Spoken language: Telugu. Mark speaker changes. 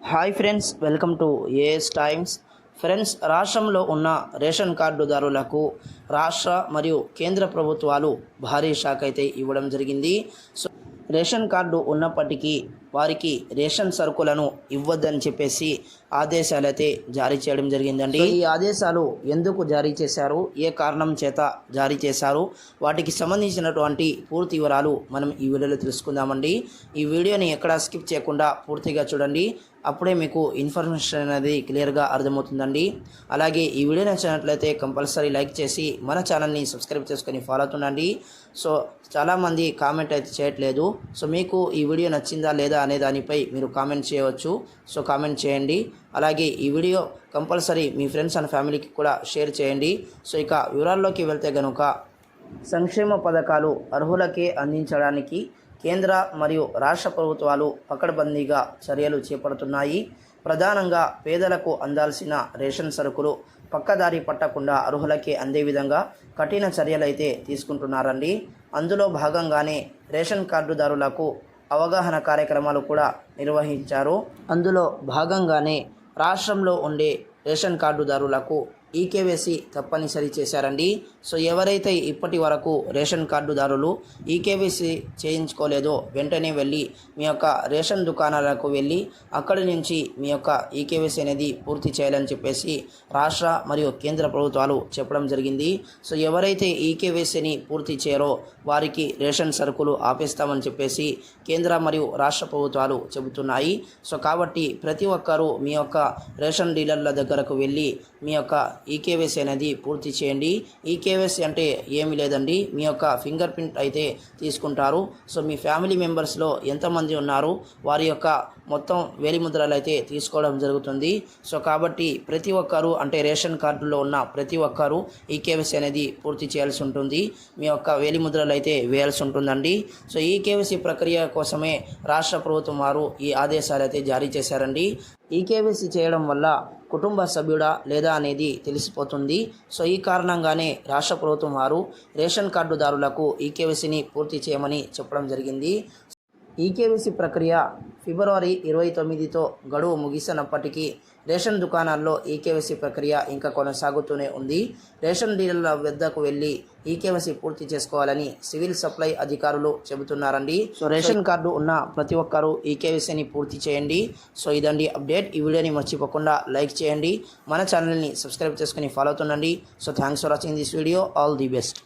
Speaker 1: Hi friends welcome to AS times friends రాష్ట్రంలో ఉన్న రేషన్ కార్డుదారులకు రాష్ట్ర మరియు కేంద్ర ప్రభుత్వాలు భారీ షాక్ అయితే ఇవ్వడం జరిగింది. సో రేషన్ కార్డు ఉన్నప్పటికీ వారికి రేషన్ సరుకులను ఇవ్వద్దని చెప్పేసి ఆదేశాలు అయితే జారీ చేయడం జరిగిందండి. ఈ ఆదేశాలు ఎందుకు జారీ చేశారు? ఏ కారణం చేత జారీ చేశారు? వాటికి సంబంధించినటువంటి పూర్తి వివరాలు మనం ఈ వీడియోలో తెలుసుకుందామండి. ఈ వీడియోని ఎక్కడా స్కిప్ చేయకుండా పూర్తిగా చూడండి. అప్పుడే మీకు ఇన్ఫర్మేషన్ అనేది క్లియర్గా అర్థమవుతుందండి. అలాగే ఈ వీడియో నచ్చినట్లయితే కంపల్సరీ లైక్ చేసి మన ఛానల్ని సబ్స్క్రైబ్ చేసుకొని ఫాలో అవుతుండండి. సో చాలామంది కామెంట్ అయితే చేయట్లేదు. సో మీకు ఈ వీడియో నచ్చిందా లేదా అనే దానిపై మీరు కామెంట్ చేయవచ్చు. సో కామెంట్ చేయండి. అలాగే ఈ వీడియో కంపల్సరీ మీ ఫ్రెండ్స్ అండ్ ఫ్యామిలీకి కూడా షేర్ చేయండి. సో ఇక వివరాల్లోకి వెళ్తే గనుక సంక్షేమ పథకాలు అర్హులకే అందించడానికి కేంద్ర మరియు రాష్ట్ర ప్రభుత్వాలు పకడ్బందీగా చర్యలు చేపడుతున్నాయి. ప్రధానంగా పేదలకు అందాల్సిన రేషన్ సరుకులు పక్కదారి పట్టకుండా అర్హులకే అందే విధంగా కఠిన చర్యలైతే తీసుకుంటున్నారండి. అందులో భాగంగానే రేషన్ కార్డుదారులకు అవగాహన కార్యక్రమాలు కూడా నిర్వహించారు. అందులో భాగంగానే రాష్ట్రంలో ఉండే రేషన్ కార్డుదారులకు ఈకేవైసీ తప్పనిసరి చేశారండి. సో ఎవరైతే ఇప్పటి వరకు రేషన్ కార్డుదారులు ఈకేవైసీ చేయించుకోలేదో వెంటనే వెళ్ళి మీ యొక్క రేషన్ దుకాణాలకు వెళ్ళి అక్కడి నుంచి మీ యొక్క ఈకేవైసీ అనేది పూర్తి చేయాలని చెప్పేసి రాష్ట్ర మరియు కేంద్ర ప్రభుత్వాలు చెప్పడం జరిగింది. సో ఎవరైతే ఈకేవైసీని పూర్తి చేయరో వారికి రేషన్ సరుకులు ఆపేస్తామని చెప్పేసి కేంద్ర మరియు రాష్ట్ర ప్రభుత్వాలు చెబుతున్నాయి. సో కాబట్టి ప్రతి ఒక్కరూ మీ యొక్క రేషన్ డీలర్ల దగ్గరకు వెళ్ళి మీ యొక్క ఈకేవైసీ అనేది పూర్తి చేయండి. ఈకేవైసీ అంటే ఏమి లేదండి. మీ యొక్క ఫింగర్ ప్రింట్ అయితే తీసుకుంటారు. సో మీ ఫ్యామిలీ మెంబర్స్లో ఎంతమంది ఉన్నారు? వారి యొక్క మొత్తం వేలిముద్రలు అయితే తీసుకోవడం జరుగుతుంది. సో కాబట్టి ప్రతి ఒక్కరు అంటే రేషన్ కార్డులో ఉన్న ప్రతి ఒక్కరూ ఈకేవైసీ అనేది పూర్తి చేయాల్సి ఉంటుంది. మీ యొక్క వేలిముద్రలు అయితే వేయాల్సి ఉంటుందండి. సో ఈకేవైసీ ప్రక్రియ కోసమే రాష్ట్ర ప్రభుత్వం వారు ఈ ఆదేశాలు అయితే జారీ చేశారండి. ఈకేవైసీ చేయడం వల్ల కుటుంబ సభ్యుడా లేదా అనేది తెలిసిపోతుంది. సో ఈ కారణంగానే రాష్ట్ర ప్రభుత్వం వారు రేషన్ కార్డుదారులకు ఈకేవీసీని పూర్తి చేయమని చెప్పడం జరిగింది. ఈకేవీసీ ప్రక్రియ ఫిబ్రవరి ఇరవై తొమ్మిదితో గడువు ముగిసినప్పటికీ రేషన్ దుకాణాల్లో ఈకేవైసీ ప్రక్రియ ఇంకా కొనసాగుతూనే ఉంది. రేషన్ డీలర్ల వద్దకు వెళ్ళి ఈకేవైసీ పూర్తి చేసుకోవాలని సివిల్ సప్లై అధికారులు చెబుతున్నారండి. సో రేషన్ కార్డు ఉన్న ప్రతి ఒక్కరూ ఈకేవైసీని పూర్తి చేయండి. సో ఇదండి అప్డేట్. ఈ వీడియోని మర్చిపోకుండా లైక్ చేయండి. మన ఛానల్ని సబ్స్క్రైబ్ చేసుకుని follow అవుతుండండి. So thanks for watching this video. All the best.